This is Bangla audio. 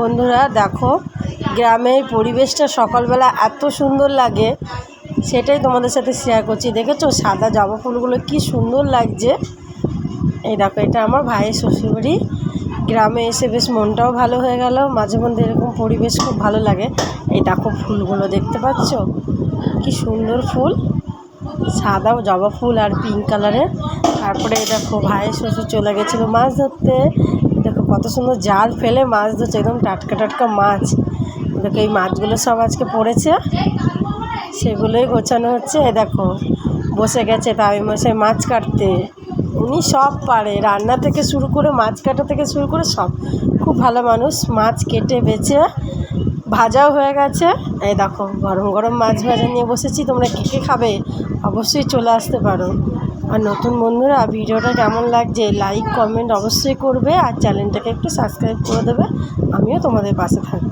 বন্ধুরা, দেখো, গ্রামের পরিবেশটা সকালবেলা এত সুন্দর লাগে, সেটাই তোমাদের সাথে শেয়ার করছি। দেখেছ, সাদা জবা ফুলগুলো কি সুন্দর লাগছে। এই দেখো, এটা আমার ভাইয়ের শ্বশুরবাড়ি। গ্রামে এসে বেশ মনটাও ভালো হয়ে গেল, মাঝে মধ্যে এরকম পরিবেশ খুব ভালো লাগে। এই দেখো ফুলগুলো দেখতে পাচ্ছ? কি সুন্দর ফুল। সাদা জবা ফুল আর পিঙ্ক কালারের তারপরে দেখো, ভাইয়ের শ্বশুর চলে গেছিল মাছ ধরতে। কত সুন্দর জাল ফেলে মাছ ধরছে, একদম টাটকা টাটকা মাছ। দেখো, এই মাছগুলো সব আজকে পড়েছে। সেগুলোই গোছানো হচ্ছে। দেখো, বসে গেছে তাই মশাই মাছ কাটতে। উনি সব পারে, রান্না থেকে শুরু করে, মাছ কাটা থেকে শুরু করে সব। খুব ভালো মানুষ, মাছ কেটে, বেছে, ভাজাও হয়ে গেছে। এই দেখো, গরম গরম মাছ ভাজা নিয়ে বসেছি, তোমরা কে কে খাবে? অবশ্যই চলে আসতে পারো। আর নতুন বন্ধুরা, ভিডিওটা কেমন লাগছে লাইক কমেন্ট অবশ্যই করবে আর চ্যানেলটাকে একটু সাবস্ক্রাইব করে দেবে। আমিও তোমাদের পাশে থাকব।